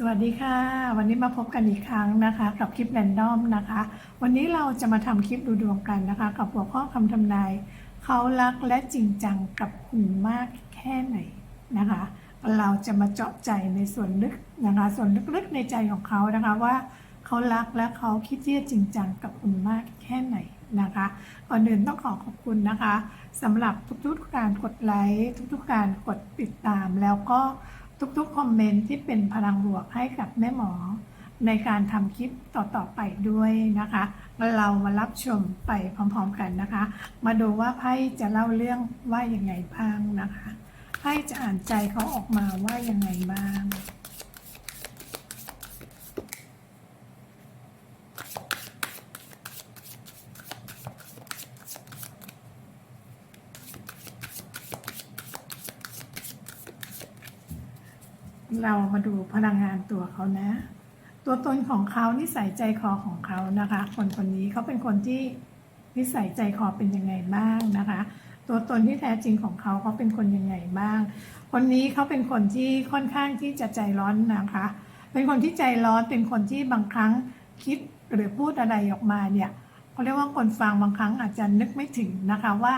สวัสดีค่ะ วันนี้มาพบกันอีกครั้งนะคะ กับคลิปแรนดอมนะคะ วันนี้เราจะมาทำคลิปดูดวงกันนะคะ กับหัวข้อคำทำนายเขารักและจริงจังกับคุณมากแค่ไหนนะคะ เราจะมาเจาะใจในส่วนลึกนะคะ ส่วนลึกๆในใจของเขานะคะว่าเขารักและเขาคิดที่จะจริงจังกับคุณมากแค่ไหนนะคะก่อนอื่นต้องขอขอบคุณนะคะสำหรับทุกๆการกดไลค์ทุกๆการกดติดตามแล้วก็ ทุกๆ คอมเมนต์ที่เป็นพลังบวกให้กับแม่หมอ ในการทำคลิปต่อๆไปด้วยนะคะ เรามารับชมไปพร้อมๆกันนะคะ มาดูว่าไพ่จะเล่าเรื่องว่ายังไงบ้างนะคะไพ่จะอ่านใจเขาออกมาว่ายังไงบ้าง เรามาดูพลังงานตัวเขานะ ตัวตนของเขานิสัยใจคอของเขานะคะ คนคนนี้เขาเป็นคนที่นิสัยใจคอเป็นยังไงบ้างนะคะ ตัวตนที่แท้จริงของเขาเขาเป็นคนยังไงบ้าง คนนี้เขาเป็นคนที่ค่อนข้างที่จะใจร้อนนะคะ เป็นคนที่ใจร้อนเป็นคนที่บางครั้งคิดหรือพูดอะไรออกมาเนี่ยเขาเรียกว่าคนฟังบางครั้งอาจจะนึกไม่ถึงนะคะว่า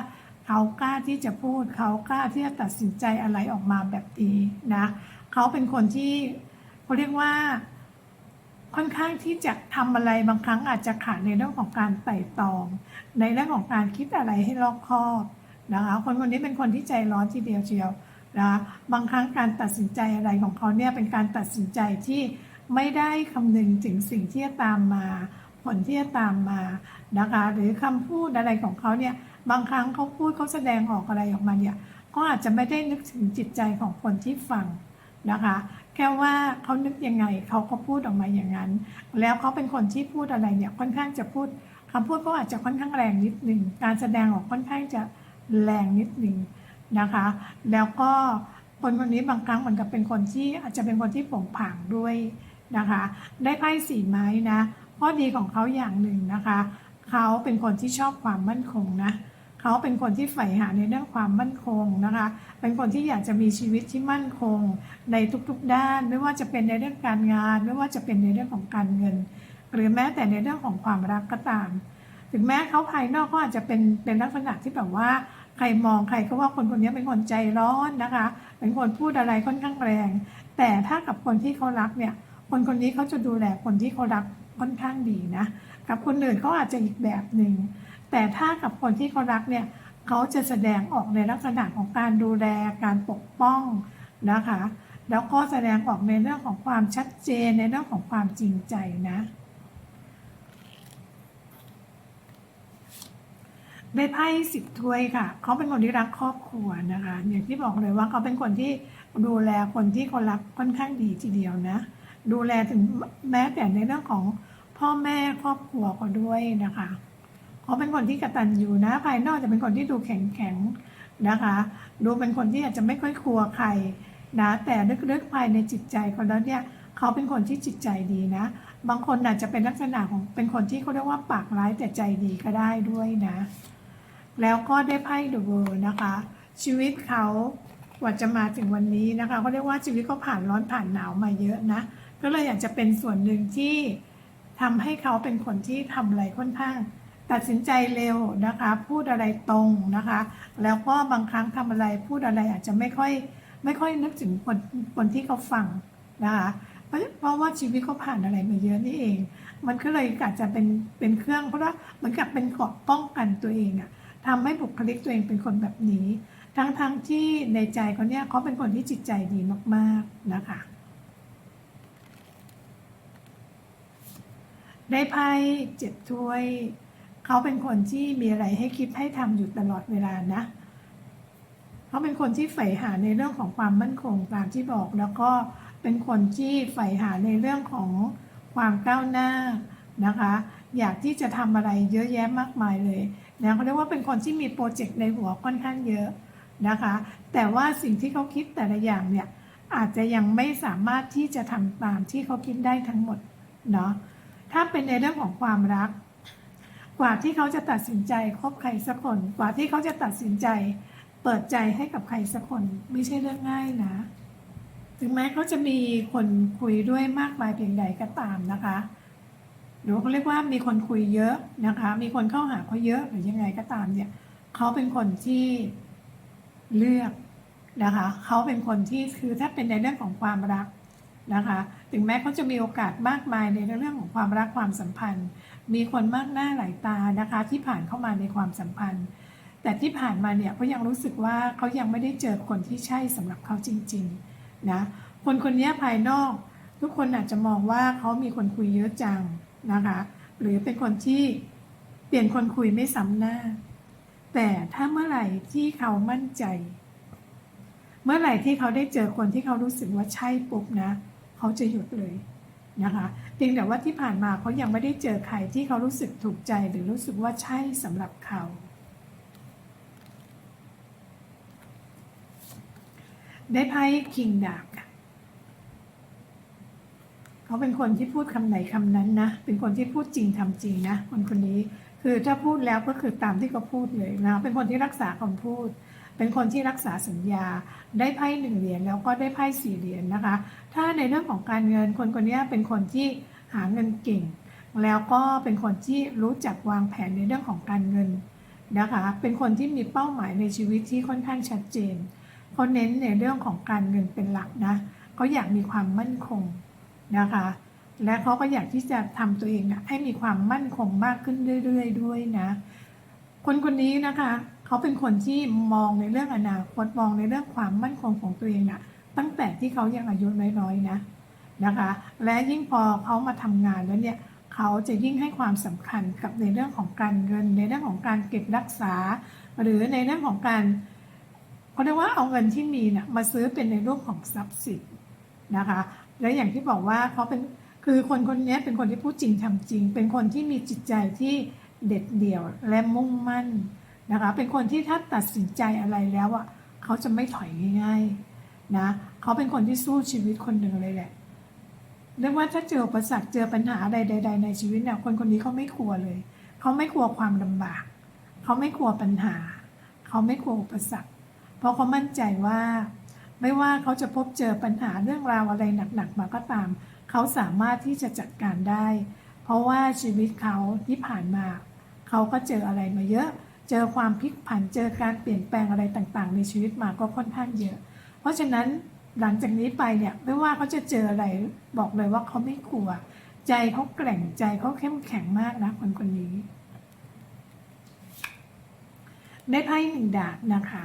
เขากล้าที่จะพูด เขากล้าที่จะตัดสินใจอะไรออกมาแบบนี้นะเขาเป็นคนที่เขาเรียกว่าค่อนข้างที่จะทำอะไรบางครั้งอาจจะขาดในเรื่องของการไต่ตอง ในเรื่องของการคิดอะไรให้รอบคอบนะคะคนคนนี้เป็นคนที่ใจร้อนทีเดียวเชียวนะบางครั้งการตัดสินใจอะไรของเขาเนี่ยเป็นการตัดสินใจที่ไม่ได้คำนึงถึงสิ่งที่จะตามมา ผลที่จะตามมานะคะหรือคำพูดอะไรของเขาเนี่ย บางครั้งเขาพูดเขาแสดงออกอะไรออกมาเนี่ยก็อาจจะไม่ได้นึกถึงจิตใจของคนที่ฟังนะคะ แค่ว่าเขานึกยังไงเขาก็พูดออกมาอย่างนั้น แล้วเขาเป็นคนที่พูดอะไรเนี่ยค่อนข้างจะพูดคำพูดก็อาจจะค่อนข้างแรงนิดหนึ่งการแสดงออกค่อนข้างจะแรงนิดหนึ่งนะคะ แล้วก็คนคนนี้บางครั้งเหมือนกับเป็นคนที่อาจจะเป็นคนที่ผงผางด้วยนะคะ ได้ไพ่สีไม้นะข้อดีของเขาอย่างหนึ่งนะคะ เขาเป็นคนที่ชอบความมั่นคงนะ เขาเป็นคนที่ใฝ่หาในเรื่องความมั่นคงนะคะ เป็นคนที่อยากจะมีชีวิตที่มั่นคงในทุกๆด้าน ไม่ว่าจะเป็นในเรื่องการงาน ไม่ว่าจะเป็นในเรื่องของการเงิน หรือแม้แต่ในเรื่องของความรักก็ตาม ถึงแม้เขาภายนอกก็อาจจะเป็นเป็นลักษณะที่แบบว่า ใครมองใครก็ว่าคนคนนี้เป็นคนใจร้อนนะคะ เป็นคนพูดอะไรค่อนข้างแรง แต่ถ้ากับคนที่เขารักเนี่ย คนคนนี้เขาจะดูแลคนที่เขารักค่อนข้างดีนะ กับคนอื่นเขาอาจจะอีกแบบหนึ่ง แต่ถ้ากับคนที่เขารักเนี่ยเขาจะแสดงออกในลักษณะของการดูแลการปกป้องนะคะ แล้วก็แสดงออกในเรื่องของความชัดเจนในเรื่องของความจริงใจนะ ได้ไพ่สิบถ้วยค่ะ เขาเป็นคนที่รักครอบครัวนะคะ อย่างที่บอกเลยว่าเขาเป็นคนที่ดูแลคนที่เขารักค่อนข้างดีทีเดียวนะ ดูแลถึงแม้แต่ในเรื่องของพ่อแม่ครอบครัวก็ด้วยนะคะ เขาเป็นคนที่กตัญญูนะ ภายนอกจะเป็นคนที่ดูแข็งแข็งนะคะ ดูเป็นคนที่อาจจะไม่ค่อยกลัวใครนะ แต่ลึกๆภายในจิตใจเขาแล้วเนี่ยเขาเป็นคนที่จิตใจดีนะ บางคนอาจจะเป็นลักษณะของเป็นคนที่เขาเรียกว่าปากร้ายแต่ใจดีก็ได้ด้วยนะ แล้วก็ได้ไพ่เดอะเวิร์นะคะ ชีวิตเขากว่าจะมาถึงวันนี้นะคะเขาเรียกว่าชีวิตเขาผ่านร้อนผ่านหนาวมาเยอะนะ ก็เลยอยากจะเป็นส่วนหนึ่งที่ทำให้เขาเป็นคนที่ทำอะไรค่อนข้าง ตัดสินใจเร็วนะคะ พูดอะไรตรงนะคะ แล้วก็บางครั้งทำอะไรพูดอะไรอาจจะไม่ค่อยไม่ค่อยนึกถึงคนคนที่เขาฟังนะคะเพราะเพราะว่าชีวิตเขาผ่านอะไรมาเยอะนี่เอง มันก็เลยอาจจะเป็นเป็นเครื่องเพราะว่าเหมือนกับเป็นเกราะป้องกันตัวเองอะทำให้บุคลิกตัวเองเป็นคนแบบนี้ ทั้งทั้งที่ในใจเขาเนี่ยเขาเป็นคนที่จิตใจดีมากๆนะคะได้ไพ่เจ็ดถ้วย เขาเป็นคนที่มีอะไรให้คิดให้ทำอยู่ตลอดเวลานะ เขาเป็นคนที่ใฝ่หาในเรื่องของความมั่นคงตามที่บอก แล้วก็เป็นคนที่ใฝ่หาในเรื่องของความก้าวหน้านะคะ อยากที่จะทำอะไรเยอะแยะมากมายเลยนะเขาเรียกว่าเป็นคนที่มีโปรเจกต์ในหัวค่อนข้างเยอะนะคะ แต่ว่าสิ่งที่เขาคิดแต่ละอย่างเนี่ยอาจจะยังไม่สามารถที่จะทำตามที่เขาคิดได้ทั้งหมดเนาะถ้าเป็นในเรื่องของความรัก กว่าที่เขาจะตัดสินใจคบใครสักคน กว่าที่เขาจะตัดสินใจ เปิดใจให้กับใครสักคนไม่ใช่เรื่องง่ายนะ ถึงแม้เขาจะมีคนคุยด้วยมากมายเพียงใดก็ตามนะคะหรือเขาเรียกว่ามีคนคุยเยอะนะคะ มีคนเข้าหาเขาเยอะหรือยังไงก็ตามเนี่ยเขาเป็นคนที่เลือกนะคะ เขาเป็นคนที่คือถ้าเป็นในเรื่องของความรัก นะคะ ถึงแม้เขาจะมีโอกาสมากมายในเรื่องของความรักความสัมพันธ์ มีคนมากหน้าหลายตานะคะ ที่ผ่านเข้ามาในความสัมพันธ์ แต่ที่ผ่านมาเนี่ยเขายังรู้สึกว่าเขายังไม่ได้เจอคนที่ใช่สำหรับเขาจริงๆนะคนคนนี้ภายนอก ทุกคนอาจจะมองว่าเขามีคนคุยเยอะจังนะคะ หรือเป็นคนที่เปลี่ยนคนคุยไม่ซ้ำหน้า แต่ถ้าเมื่อไหร่ที่เขามั่นใจ เมื่อไหร่ที่เขาได้เจอคนที่เขารู้สึกว่าใช่ปุ๊บนะเขาจะหยุดเลยนะคะเพียงแต่ว่าที่ผ่านมาเขายังไม่ได้เจอใครที่เขารู้สึกถูกใจหรือรู้สึกว่าใช่สำหรับเขา ได้ไพ่คิงดาบเขาเป็นคนที่พูดคำไหนคำนั้นนะ เป็นคนที่พูดจริงทำจริงนะคนคนนี้คือถ้าพูดแล้วก็คือตามที่เขาพูดเลยนะเป็นคนที่รักษาคำพูด เป็นคนที่รักษาสัญญาได้ไพ่หนึ่งเหรียญแล้วก็ได้ไพ่สี่เหรียญนะคะ ถ้าในเรื่องของการเงินคนคนนี้เป็นคนที่หาเงินเก่ง แล้วก็เป็นคนที่รู้จักวางแผนในเรื่องของการเงินนะคะ เป็นคนที่มีเป้าหมายในชีวิตที่ค่อนข้างชัดเจนเขาเน้นในเรื่องของการเงินเป็นหลักนะเขาอยากมีความมั่นคงนะคะ และเขาก็อยากที่จะทำตัวเองนะให้มีความมั่นคงมากขึ้นเรื่อยๆ ด้วยนะ คนคนนี้นะคะ เขาเป็นคนที่มองในเรื่องอนาคตมองในเรื่องความมั่นคงของตัวเองนะตั้งแต่ที่เขายังอายุน้อยๆนะนะคะ และยิ่งพอเขามาทำงานแล้วเนี่ยเขาจะยิ่งให้ความสำคัญกับในเรื่องของการเงิน ในเรื่องของการเก็บรักษา หรือในเรื่องของการเขาเรียกว่าเอาเงินที่มีเนี่ยมาซื้อเป็นในรูปของทรัพย์สินนะคะ และอย่างที่บอกว่าเขาเป็นคือคนคนนี้เป็นคนที่พูดจริงทำจริง เป็นคนที่มีจิตใจที่เด็ดเดี่ยวและมุ่งมั่น นะคะ เป็นคนที่ถ้าตัดสินใจอะไรแล้วอะเขาจะไม่ถอยง่ายๆนะเขาเป็นคนที่สู้ชีวิตคนหนึ่งเลยแหละเรียกว่าถ้าเจออุปสรรคเจอปัญหาใดๆในชีวิตเนี่ยคนคนนี้เขาไม่กลัวเลย เขาไม่กลัวความลำบาก เขาไม่กลัวปัญหา เขาไม่กลัวอุปสรรค เพราะเขามั่นใจว่า ไม่ว่าเขาจะพบเจอปัญหาเรื่องราวอะไรหนักๆมาก็ตาม เขาสามารถที่จะจัดการได้ เพราะว่าชีวิตเขาที่ผ่านมา เขาก็เจออะไรมาเยอะ เจอความพลิกผันเจอการเปลี่ยนแปลงอะไรต่างๆ ในชีวิตมาก็ค่อนข้างเยอะ เพราะฉะนั้นหลังจากนี้ไปเนี่ยไม่ว่าเขาจะเจออะไรบอกเลยว่าเขาไม่กลัว ใจเขาแกร่งใจเขาเข้มแข็งมากนะคนคนนี้ได้ไพ่หนึ่งดาบนะคะ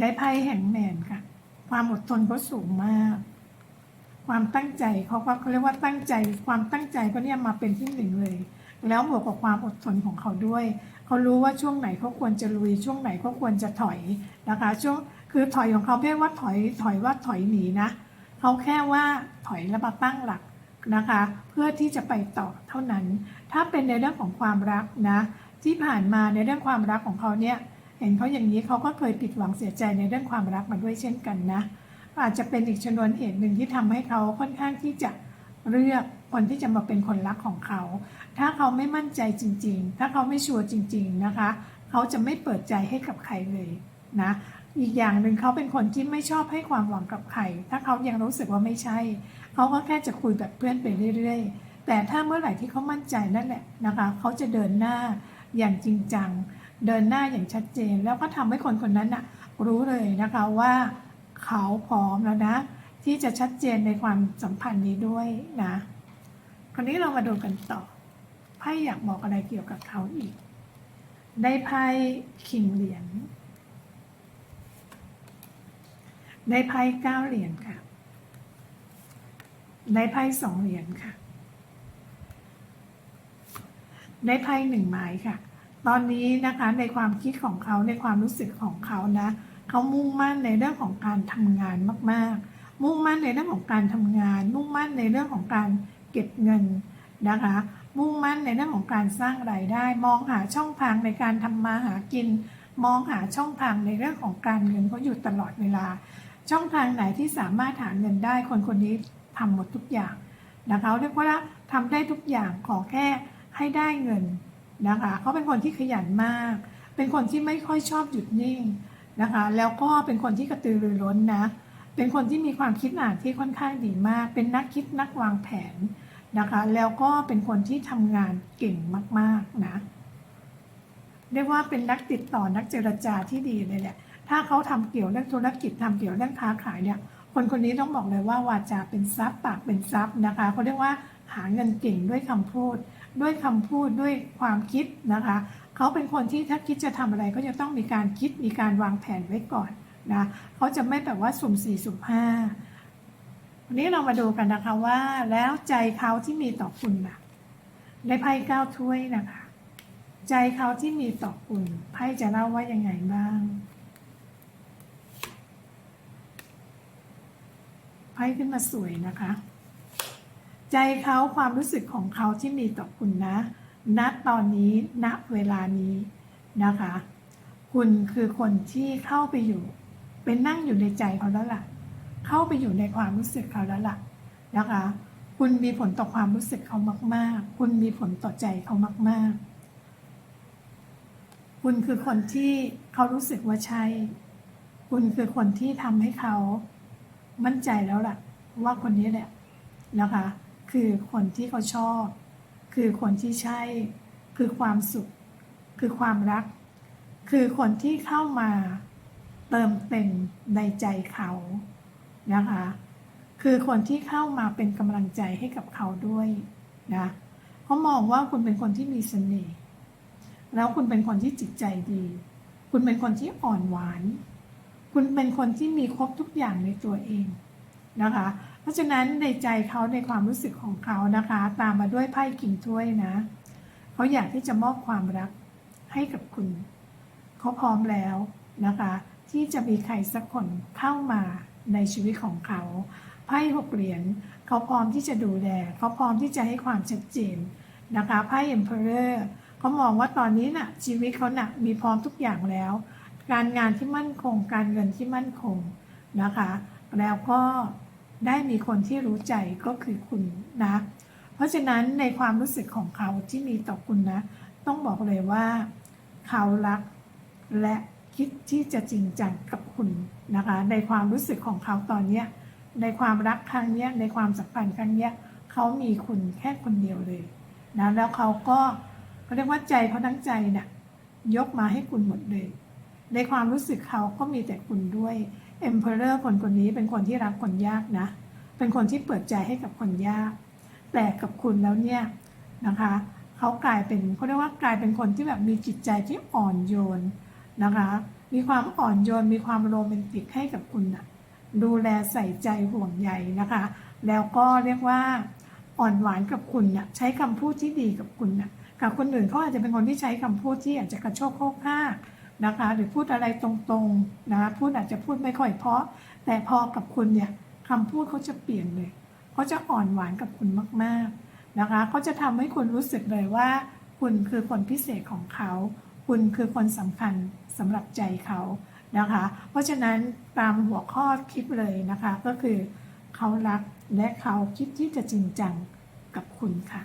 ได้ไพ่แห่งแมนค่ะ ความอดทนเขาสูงมาก ความตั้งใจเขาก็เขาเรียกว่าตั้งใจ ความตั้งใจก็เนี่ยมาเป็นที่หนึ่งเลย แล้วบวกกับความอดทนของเขาด้วย เขารู้ว่าช่วงไหนเขาควรจะลุย ช่วงไหนเขาควรจะถอยนะคะ ช่วงคือถอยของเขาไม่ว่าถอยถอยว่าถอยหนีนะเขาแค่ว่าถอยแล้วมาตั้งหลักนะคะ เพื่อที่จะไปต่อเท่านั้น ถ้าเป็นในเรื่องของความรักนะ ที่ผ่านมาในเรื่องความรักของเขาเนี่ยเห็นเขาอย่างนี้เขาก็เคยผิดหวังเสียใจในเรื่องความรักมาด้วยเช่นกันนะ อาจจะเป็นอีกชนวนเหตุหนึ่งที่ทำให้เขาค่อนข้างที่จะ เลือกคนที่จะมาเป็นคนรักของเขา ถ้าเขาไม่มั่นใจจริง ๆ ถ้าเขาไม่ชัวร์จริง ๆนะคะ เขาจะไม่เปิดใจให้กับใครเลยนะ อีกอย่างหนึ่งเขาเป็นคนที่ไม่ชอบให้ความหวังกับใคร ถ้าเขายังรู้สึกว่าไม่ใช่ เขาก็แค่จะคุยแบบเพื่อนไปเรื่อย ๆ แต่ถ้าเมื่อไหร่ที่เขามั่นใจนั่นแหละนะคะ เขาจะเดินหน้าอย่างจริงจัง เดินหน้าอย่างชัดเจน แล้วก็ทำให้คนคนนั้นน่ะรู้เลยนะคะว่าเขาพร้อมแล้วนะ ที่จะชัดเจนในความสัมพันธ์นี้ด้วยนะ คราวนี้เรามาดูกันต่อไพ่อยากบอกอะไรเกี่ยวกับเขาอีก ได้ไพ่คิงเหรียญได้ไพ่เก้าเหรียญค่ะ ได้ไพ่สองเหรียญค่ะ ได้ไพ่หนึ่งไม้ค่ะ ตอนนี้นะคะในความคิดของเขาในความรู้สึกของเขานะ เขามุ่งมั่นในเรื่องของการทำงานมาก ๆ มุ่งมั่นในเรื่องของการทำงาน มุ่งมั่นในเรื่องของการเก็บเงินนะคะ มุ่งมั่นในเรื่องของการสร้างรายได้ มองหาช่องทางในการทำมาหากิน มองหาช่องทางในเรื่องของการเงินเขาอยู่ตลอดเวลา ช่องทางไหนที่สามารถหาเงินได้คนคนนี้ทำหมดทุกอย่างนะคะเรียกว่าทำได้ทุกอย่างขอแค่ให้ได้เงินนะคะเขาเป็นคนที่ขยันมาก เป็นคนที่ไม่ค่อยชอบหยุดนิ่งนะคะ แล้วก็เป็นคนที่กระตือรือร้นนะ เป็นคนที่มีความคิดอ่านที่ค่อนข้างดีมาก เป็นนักคิดนักวางแผนนะคะ แล้วก็เป็นคนที่ทำงานเก่งมากๆนะเรียกว่าเป็นนักติดต่อนักเจรจาที่ดีเลยแหละ ถ้าเขาทำเกี่ยวเรื่องธุรกิจทำเกี่ยวเรื่องค้าขายเนี่ย คนคนนี้ต้องบอกเลยว่าวาจาเป็นทรัพย์ปากเป็นทรัพย์นะคะเขาเรียกว่าหาเงินเก่งด้วยคำพูด ด้วยคำพูดด้วยความคิดนะคะ เขาเป็นคนที่ถ้าคิดจะทำอะไรก็จะต้องมีการคิดมีการวางแผนไว้ก่อน นะเขาจะไม่แบบว่าสุ่มสี่สุ่มห้าวันนี้เรามาดูกันนะคะว่า แล้วใจเขาที่มีต่อคุณนะในไพ่เก้าถ้วยนะคะ ใจเขาที่มีต่อคุณไพ่จะเล่าว่ายังไงบ้างไพ่ขึ้นมาสวยนะคะ ใจเขาความรู้สึกของเขาที่มีต่อคุณนะณตอนนี้ณเวลานี้นะคะ คุณคือคนที่เข้าไปอยู่ เป็นนั่งอยู่ในใจเขาแล้วล่ะ เข้าไปอยู่ในความรู้สึกเขาแล้วล่ะนะคะ คุณมีผลต่อความรู้สึกเขามาก ๆ คุณมีผลต่อใจเขามาก ๆ คุณคือคนที่เขารู้สึกว่าใช่ คุณคือคนที่ทำให้เขามั่นใจแล้วล่ะ ว่าคนนี้แหละนะคะ คือคนที่เขาชอบ คือคนที่ใช่ คือความสุข คือความรัก คือคนที่เข้ามา เติมเต็มในใจเขานะคะ คือคนที่เข้ามาเป็นกำลังใจให้กับเขาด้วยนะเขามองว่าคุณเป็นคนที่มีเสน่ห์แล้วคุณเป็นคนที่จิตใจดี คุณเป็นคนที่อ่อนหวาน คุณเป็นคนที่มีครบทุกอย่างในตัวเองนะคะ เพราะฉะนั้นในใจเขาในความรู้สึกของเขานะคะ ตามมาด้วยไพ่กิ่งถ้วยนะเขาอยากที่จะมอบความรักให้กับคุณ เขาพร้อมแล้วนะคะ ที่จะมีใครสักคนเข้ามาในชีวิตของเขาไพ่หกเหรียญเขาพร้อมที่จะดูแล เขาพร้อมที่จะให้ความชัดเจนนะคะไพ่ Emperor เขามองว่าตอนนี้นะ่ะชีวิตเขานะ่ะมีพร้อมทุกอย่างแล้ว การงานที่มั่นคง การเงินที่มั่นคงนะคะ แล้วก็ได้มีคนที่รู้ใจก็คือคุณนะ เพราะฉะนั้นในความรู้สึกของเขาที่มีต่อคุณนะ ต้องบอกเลยว่า เขารักและ คิดที่จะจริงจังกับคุณนะคะ ในความรู้สึกของเขาตอนเนี้ยในความรักครั้งเนี้ยในความสัมพันธ์ครั้งเนี้ยเขามีคุณแค่คนเดียวเลยนะแล้วเขาก็เขาเรียกว่าใจเขาทั้งใจเนี่ยยกมาให้คุณหมดเลย ในความรู้สึกเขาก็มีแต่คุณด้วย Emperor คนคนนี้เป็นคนที่รักคนยากนะ เป็นคนที่เปิดใจให้กับคนยาก แต่กับคุณแล้วเนี่ยนะคะ เขากลายเป็นเขาเรียกว่ากลายเป็นคนที่แบบมีจิตใจที่อ่อนโยน นะคะ มีความอ่อนโยน มีความโรแมนติกให้กับคุณนะดูแลใส่ใจห่วงใยนะคะ แล้วก็เรียกว่าอ่อนหวานกับคุณนะใช้คำพูดที่ดีกับคุณนะกับคนอื่นเขาอาจจะเป็นคนที่ใช้คำพูดที่อาจจะกระโชกโคกห้านะคะ หรือพูดอะไรตรงๆนะพูดอาจจะพูดไม่ค่อยเพราะ แต่พอกับคุณเนี่ยคำพูดเขาจะเปลี่ยนเลยเขาจะอ่อนหวานกับคุณมากๆนะคะเขาจะทำให้คุณรู้สึกเลยว่า คุณคือคนพิเศษของเขา คุณคือคนสำคัญสำหรับใจเขานะคะ เพราะฉะนั้นตามหัวข้อคลิปเลยนะคะ ก็คือเขารักและเขาคิดที่จะจริงจังกับคุณค่ะ